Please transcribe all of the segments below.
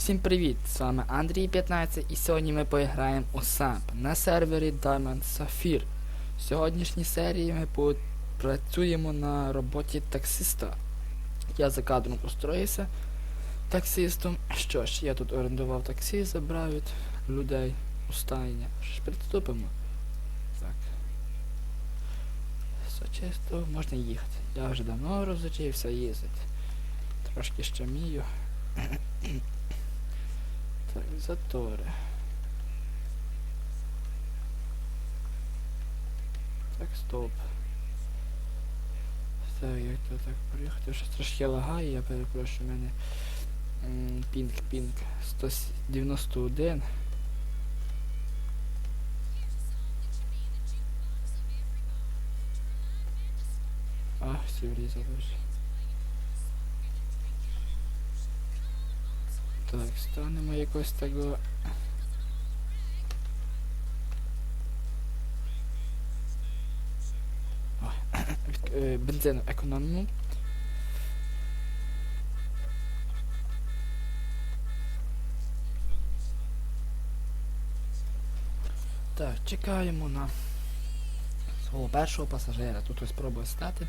Всім привіт! З вами Андрій 15 і сьогодні ми поіграємо у SAMP на сервері Diamond Sapphire. В сьогоднішній серії ми працюємо на роботі таксиста. Я за кадром устроївся таксистом. Що ж, я тут орендував таксі, забрав від людей у стайня. Що ж, приступимо. Так. Все чисто, можна їхати. Я вже давно розучився їздити. Трошки ще вмію. Так, затори. Так, стоп. Так, як то так проїхати? Щось трошки лагає, я перепрошую, в мене пінг, пінг 191. А, все врізало вже. Так, станемо якось від- е, Бензину економимо. Так, чекаємо на свого першого пасажира. Тут ось спробую стати.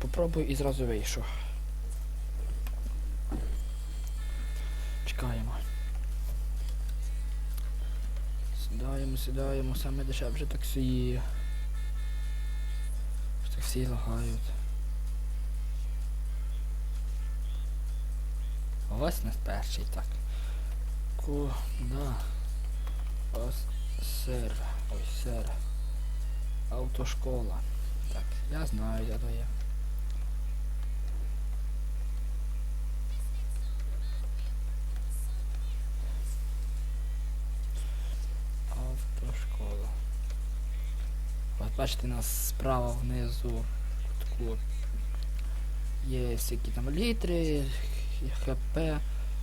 Попробую і зразу вийшов. Чекаємо. Сідаємо, сідаємо, саме дешевше таксі. Таксі лагають. Ось нас перший, так. Куда? Ось сер. Ой, сер. Автошкола. Так, я знаю, де то є. Автошкола. От бачите, у нас справа внизу таку є всякі там літри, ХП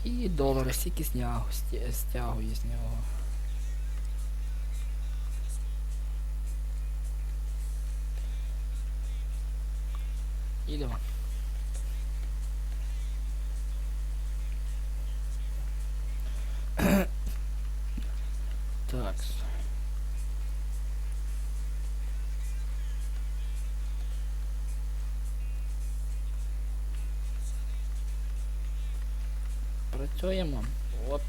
і долари, стільки снягу, стягує з нього. Ідемо. Працюємо. Оп.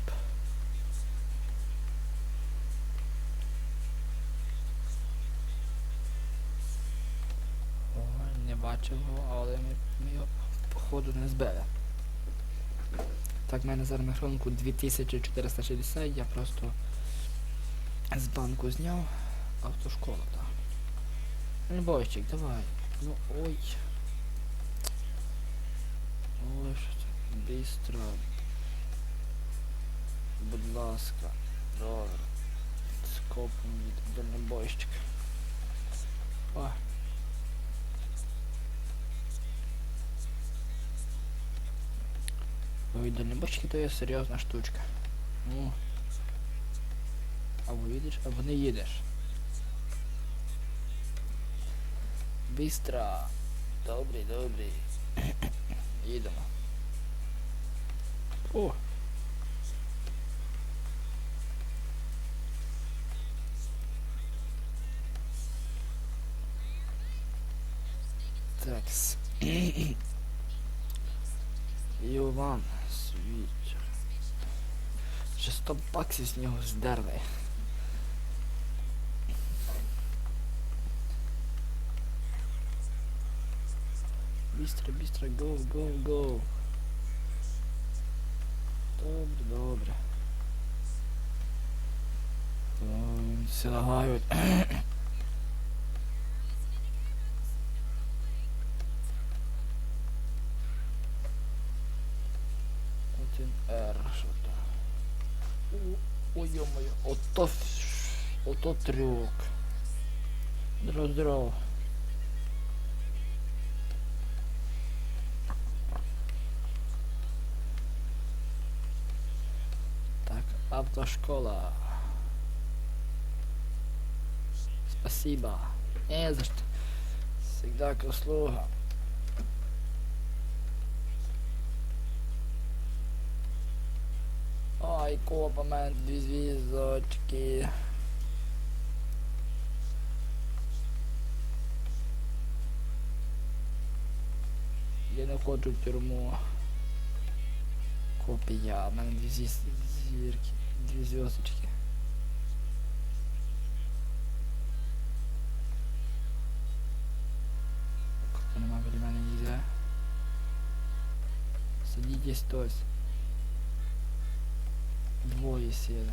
Ой, не бачив його, але ми, ми його походу не збили. Так, в мене зараз на рахунку 2460, я просто з банку зняв автошкола, так. Любойчик, давай. Ну ой. Ой, що це? Бістро. Будь ласка. Добре. Скопом від дальнобойщик. О. Ой, дальнобойщики то є серйозна штучка. Ну. Або їдеш, або не їдеш. Бістро. Добрий, добрий. Їдемо. О! Іван Свіч. Ще 100 баксів з нього здерли. Бістро, бістро, go, go, go. Добре, добре. Ой, Всі лагають. R, що там. О, Ой, ё-моё, ото, ото трюк. Здорово. Так, автошкола. Спасибо. Не за что. Всегда к услугам. Ай, копа, в мене дві зв'язочки. Я не хочу в тюрму. Копія, в мене дві зі- зірки, дві зв'язочки. Нема біля мене нельзя. Сидіть хтось. Двоє сіли.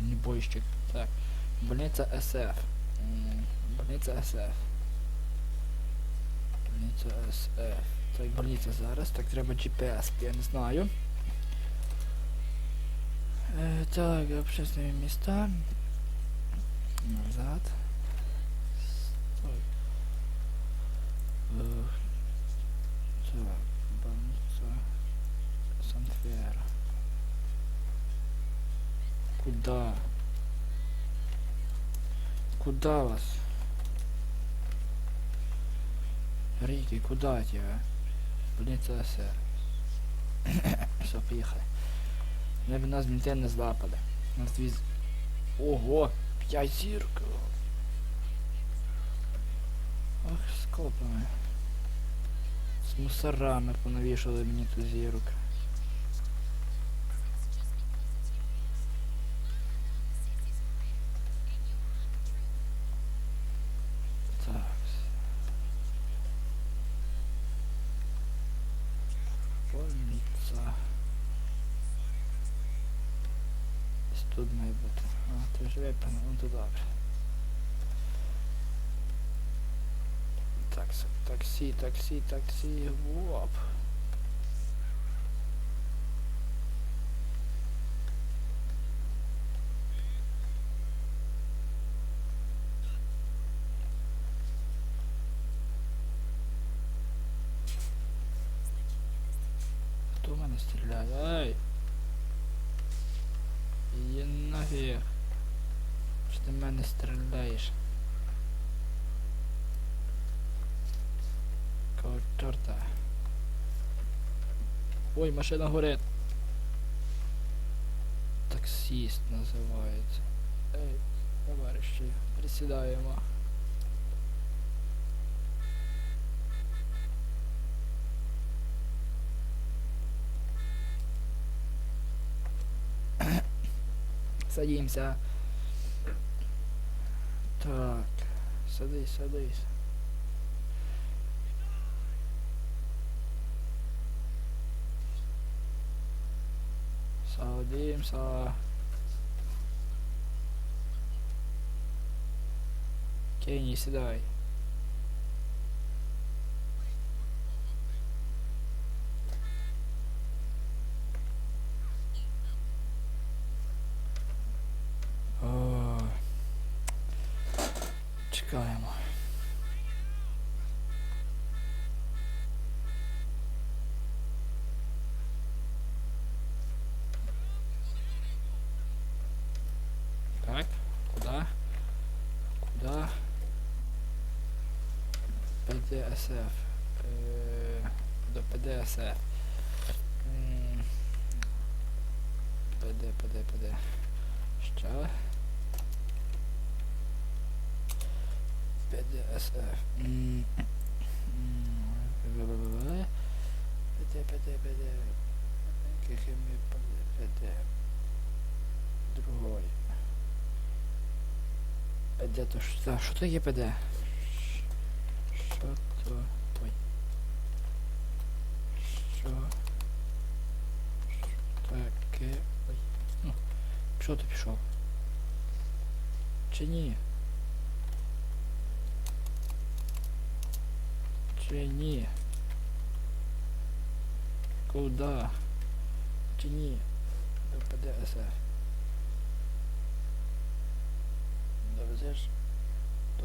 Не бойщик. Так. Больниця СФ. Больниця СФ. Больниця СФ. Так, больниця зараз. Так, треба GPS, я не знаю. Е, так, общественні міста. Назад. Стой. Е, так, больниця Санфера. Куда? Куда вас? Рики, куда тебя? Больниця СР. Все, поїхали. Вони б нас мінти не злапали. Нас дві... Ого! П'ять зірок! Ах, з копами. З мусорами понавішали мені ту зірок. Так. Больниця. Десь тут має бути. А, ти ж випевнив, ну то добре. Так, таксі, таксі, таксі, воп. Хто в мене стріляє? Ай! Є нафіг. Що ти в мене стріляєш? Кого чорта? Ой, машина горить. Таксист називається. Ей, товариші, присідаємо. Садимся. Так, садись, садись. Садимся. Кенни, сідай. Чекаємо. Так, куда? Куда? ПДСФ. Е, До ПДСФ. ПД, ПД, ПД. Що? ПДСФ. М, м, ВВВ. ПД, ПД, ПД. КХМ, ПД, ПД. Другой. ПД то що? Що то є ПД? Що то? Ой. Що? Таке. Ой. Ну. Що ти пішов? Чи ні? Чи ні? Куда? Чи ні? До ПДСФ. Довезеш? До...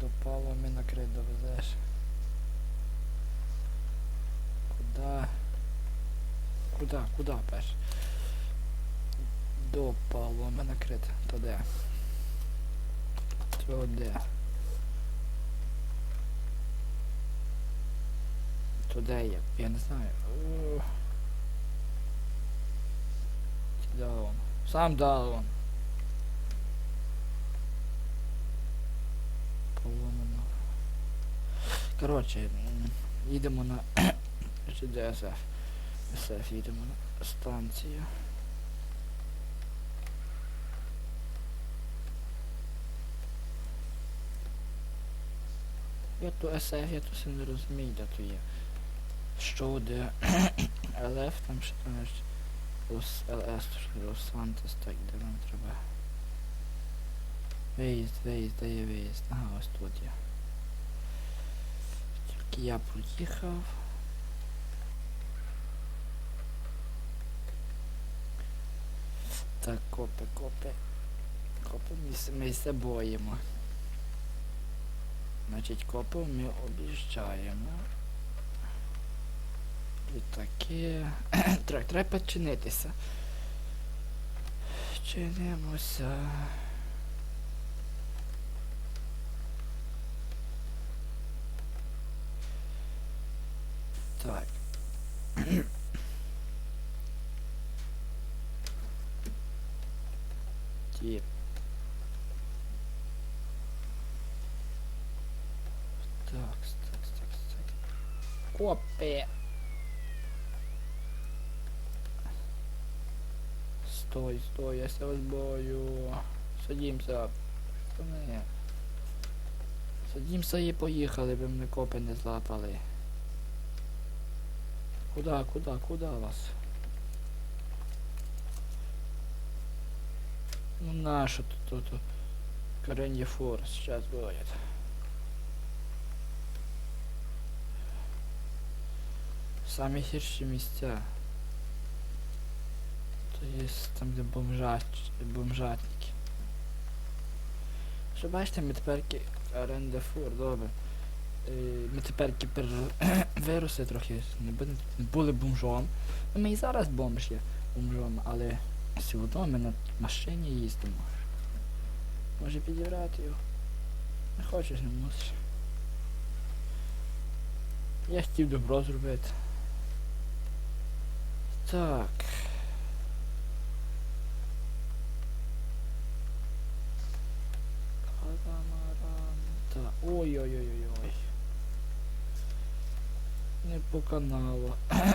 До палами накрит довезеш. Куда? Куда? Куда пеш? До палами накрит. То де? То де? Де є? Я не знаю. Даун. Сам даун. Поломано. Коротше, їдемо на ДСФ. СФ їдемо на станцію. Я то СФ, я то все не розумію, де то є. Що де ЛФ там що там Лос ЛС, Лос Сантос, так, де нам треба. Виїзд, виїзд, де є виїзд. Ага, ось тут є. Тільки я проїхав. Так, копи, копи. Копи ми се боїмо. Значить, копи ми об'їжджаємо. Літаки. Так, треба підчинитися. Чинимося. Так. Тіп. Так, так, так, так. Копи. Стой, стой, я себя бою. Садимся. Пацани. Садимся і поїхали, би мене копи не злапали. Куда, куда, куда вас? Ну наша тут, тут, Каренье фор сейчас будет. Самі гірші місця. Є там, де бомжач, бомжатники. Що бачите, ми теперки оренда фур, добре. Е, Ми теперки пер... виросли трохи, не були, були бомжом. Ну, ми і зараз бомж є бомжом, але все одно ми на машині їздимо. Може підібрати його. Не хочеш, не мусиш. Я хотів добро зробити. Так. Катамаран. Так. Ой-ой-ой-ой-ой. Не по каналу.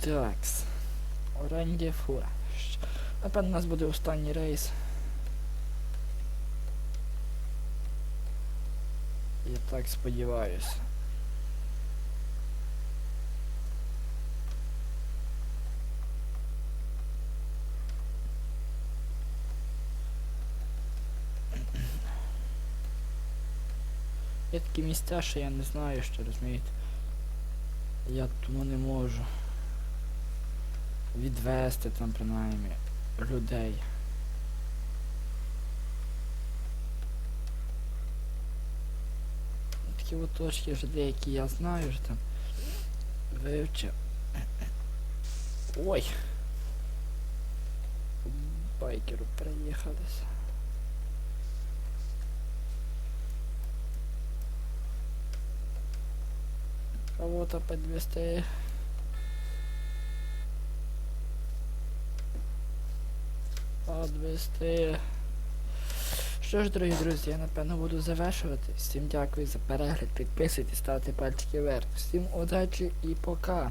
Такс. Оранді фура. Напевно, у нас буде останній рейс. Я так сподіваюся. Є такі місця, що я не знаю, що розумієте. Я тому не можу відвести там принаймні людей. Такі от точки вже деякі я знаю вже там вивчив. Ой! Байкеру приїхалися. Кого-то подвести. Подвести. Що ж, дорогі друзі, я напевно буду завершувати. Всім дякую за перегляд, підписуйтесь, ставте пальчики вверх. Всім удачі і пока.